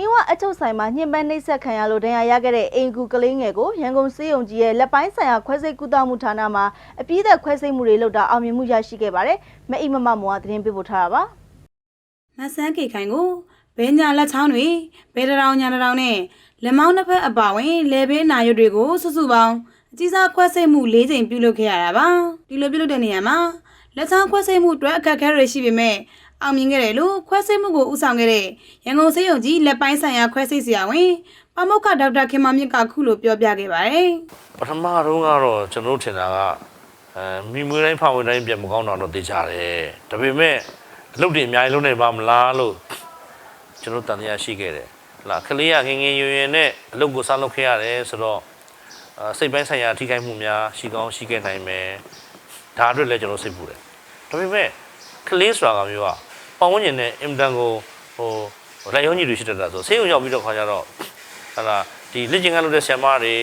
အင်းဝအချုပ်ဆိုင်မှာညှဉ်းပန်းနှိပ်စက်ခံရလို့ဒဏ်ရာရခဲ့တဲ့အိမ်ကူကလေးငယ်ကိုရန်ကုန်စေယုံကြီးရဲ့လက်ပိုင်းဆိုင်ရာခွဲစိတ်ကုသမှုဌာနမှာအပြည့်အသက်ခွဲစိတ်မှုတွေလုပ်တာအောင်မြင်မှုရရှိခဲ့ပါတယ်။မအိမ်မမမောကသတင်းပေးပို့ထားတာပါ။မဆန်းကေခိုင်ကိုဘဲညာလက်ချောင်းတွေဘဲတရောင်ညာတရောင်နဲ့လက်မောင်းတစ်ဖက်အပါဝင်လေဘေးနာရွတ်တွေကိုစုစုပေါင်းအကြီးစားခွဲစိတ်မှု၄ချိန်ပြုလုပ်ခဲ့ရတာပါဒီလိုပြုလုပ်တဲ့နေရာမှာလက်ချောင်းခွဲစိတ်မှုအတွက်အခက်အခဲတွေရှိပေမဲ့ အောင်မြင်ခဲ့တယ်လို့ခွဲစိတ်မှုကိုဦးဆောင်ခဲ့တဲ့ရန်ကုန်စေယုံကြီးလက်ပိုင်းဆိုင်ရာခွဲစိတ်ဆရာဝန်ပမုခဒေါက်တာခင်မမြင့်ကခုလိုပြောပြခဲ့ပါတယ်ပထမတော့ကတော့ကျွန်တော်တို့ထင်တာကအဲမိမွေးတိုင်းဖောင်ဝင်တိုင်းပြန်မကောင်းတာတော့သိကြတယ်ဒါပေမဲ့အလုပ်တွေအများကြီးလုပ်နေပါမလားလို့ကျွန်တော်တန်တရားရှိခဲ့တယ်ဟလာကလေးကငယ်ငယ်ရွယ်ရွယ်နဲ့အလုပ်ကိုစလုပ်ခဲ့ရတယ်ဆိုတော့အာစိတ်ပိုင်းဆိုင်ရာထိခိုက်မှုများရှိကောင်းရှိခဲ့နိုင်မယ်ဒါအတွက်လည်းကျွန်တော်စိတ်ပူတယ်ဒါပေမဲ့ကလေးဆိုတာကမျိုးက ပတ်ဝန်းကျင်နဲ့အင်တန်ကိုဟိုလက်ရုံးကြီးတွေရှိတတ်တာဆိုဆေးရုံရောက်ပြီးတော့ခါကြတော့ဟလာဒီလက်ကျင်ကလုပ်တဲ့ဆရာမတွေ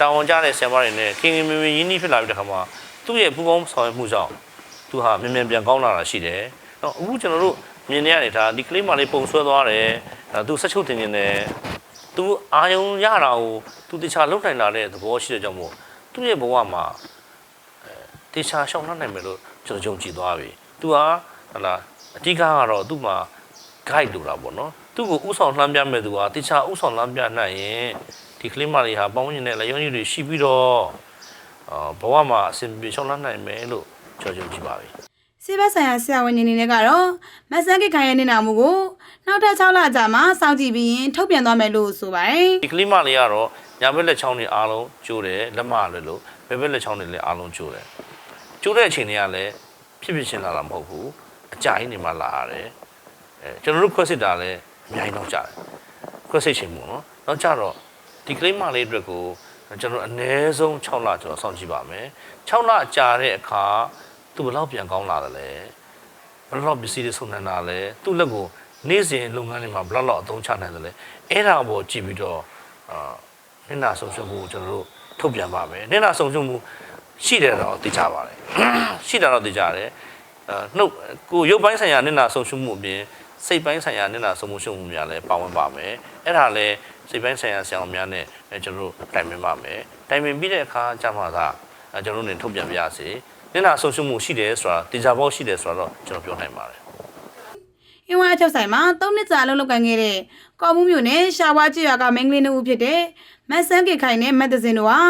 တာဝန်ကျတဲ့ဆရာမတွေနဲ့ခင်ခင်မင်မင်ရင်းနှီးဖြစ်လာပြီးတဲ့ခါမှာသူ့ရဲ့ပူပေါင်းဆောင်ရွက်မှုကြောင့်သူဟာမြန်မြန်ပြန်ကောင်းလာတာရှိတယ်။တော့အခုကျွန်တော်တို့မြင်နေရနေတာဒီကလေးမလေးပုံဆွဲသွားတယ်။အဲသူဆက်ချုပ်တင်နေတယ်။သူအာယုံရတာကိုသူတခြားလောက်နိုင်လာတဲ့သဘောရှိတဲ့ကြောင့်မို့သူ့ရဲ့ဘဝမှာအဲတခြားရှောင်နှံ့နိုင်မယ်လို့ကျွန်တော်ယုံကြည်သွားပြီ။ तू ဟာဟလာ အဓိကကတော့သူ့မှာ guide လိုတာပေါ့နော်သူ့ကိုဥဆောင်လှမ်းပြမဲ့သူဟာတခြားဥဆောင်လှမ်းပြနိုင်ရင်ဒီကလေးမလေးဟာပေါင်းဝင်တဲ့လက်ရုံးကြီးတွေရှိပြီးတော့အာဘဝမှာအဆင်ပြေရှောင်းလှမ်းနိုင်မယ်လို့ကျွန်တော်ယုံကြည်ပါပြီစေဘက်ဆိုင်ရာဆရာဝန်ညီနေနဲ့ကတော့မဆန်းကေခိုင်ရဲ့နေနာမှုကိုနောက်ထပ်6လကြာမှစောင့်ကြည့်ပြီးရင်ထုတ်ပြန်သွားမယ်လို့ဆိုပါတယ်ဒီကလေးမလေးကတော့ညာဘက်လက်ချောင်းတွေအားလုံးကျိုးတယ်လက်မလည်းလို့ဘယ်ဘက်လက်ချောင်းတွေလည်းအားလုံးကျိုးတယ်ကျိုးတဲ့အချိန်တွေကလည်းဖြစ်ဖြစ်ချင်းလာတာမဟုတ်ဘူး အကြိုင်းနေမှလာရတယ်အဲကျွန်တော်တို့ခွဲစစ်တာလည်းအများကြီးတော့ကြာတယ်ခွဲစစ်ချိန်ပေါ့နော်နောက်ကြတော့ဒီကလေးမလေးအတွက်ကိုကျွန်တော်အနည်းဆုံး6လကျွန်တော်စောင့်ကြည့်ပါမယ်6လကြာတဲ့အခါသူဘယ်လောက်ပြန်ကောင်းလာတယ်လဲဘယ်လောက်ပစ္စည်းတွေဆုံးနိုင်တာလဲသူ့လက်ကိုနေ့စဉ်လုပ်ငန်းတွေမှာဘယ်လောက်အသုံးချနိုင်တယ်လဲအဲ့ဒါပေါ်ကြည့်ပြီးတော့အာနင့်နာဆုံးရှုံးမှုကိုကျွန်တော်တို့ထုတ်ပြန်ပါမယ်နင့်နာဆုံးရှုံးမှုရှိတယ်တော့သိကြပါတယ်ရှိတာတော့သိကြတယ်အာ နှုတ်ကိုရုပ်ပိုင်းဆိုင်ရာနင့်နာဆုံးရှုံးမှုအပြင်စိတ်ပိုင်းဆိုင်ရာနင့်နာဆုံးရှုံးမှုများလည်းပါဝင်ပါမယ်အဲ့ဒါလည်းစိတ်ပိုင်းဆိုင်ရာဆရာဝန်များနဲ့အဲကျွန်တော်တို့တိုင်ပင်ပါမယ်တိုင်ပင်ပြီးတဲ့အခါကျမှသာအဲကျွန်တော်တို့နေထုတ်ပြန်ပြရစီနင့်နာဆုံးရှုံးမှုရှိတယ်ဆိုတာတေချာပေါက်ရှိတယ်ဆိုတာတော့ကျွန်တော်ပြောနိုင်ပါတယ်အင်းဝါအချုပ်ဆိုင်မှာ၃နှစ်ကြာအလုပ်လုပ်ကိုင်ခဲ့တဲ့ကော်မှုမျိုးနဲ့ရှာဝါချီရွာကမိန်းကလေးနှစ်ဦးဖြစ်တဲ့မတ်ဆန်းကေခိုင်နဲ့မတ်တစင်တို့ဟာ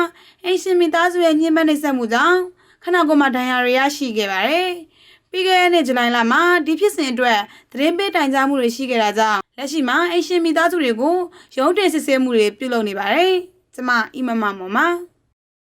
အင်ရှင်မိသားစုရဲ့ညှဉ်းပန်းနှိပ်စက်မှုကြောင့်ခဏကိုမှဒဏ်ရာတွေရရှိခဲ့ပါတယ်။ ပြီးခဲ့တဲ့နှစ်ဇူလိုင်လမှာဒီဖြစ်စဉ်အတွက်သတင်းပေးတိုင်ကြားမှုတွေရှိခဲ့တာကြောင့်လက်ရှိမှာအင်ရှင်မိသားစုတွေကိုရုံးတင်စစ်ဆေးမှုတွေပြုလုပ်နေပါတယ်။ကျမအီမမမော်ပါ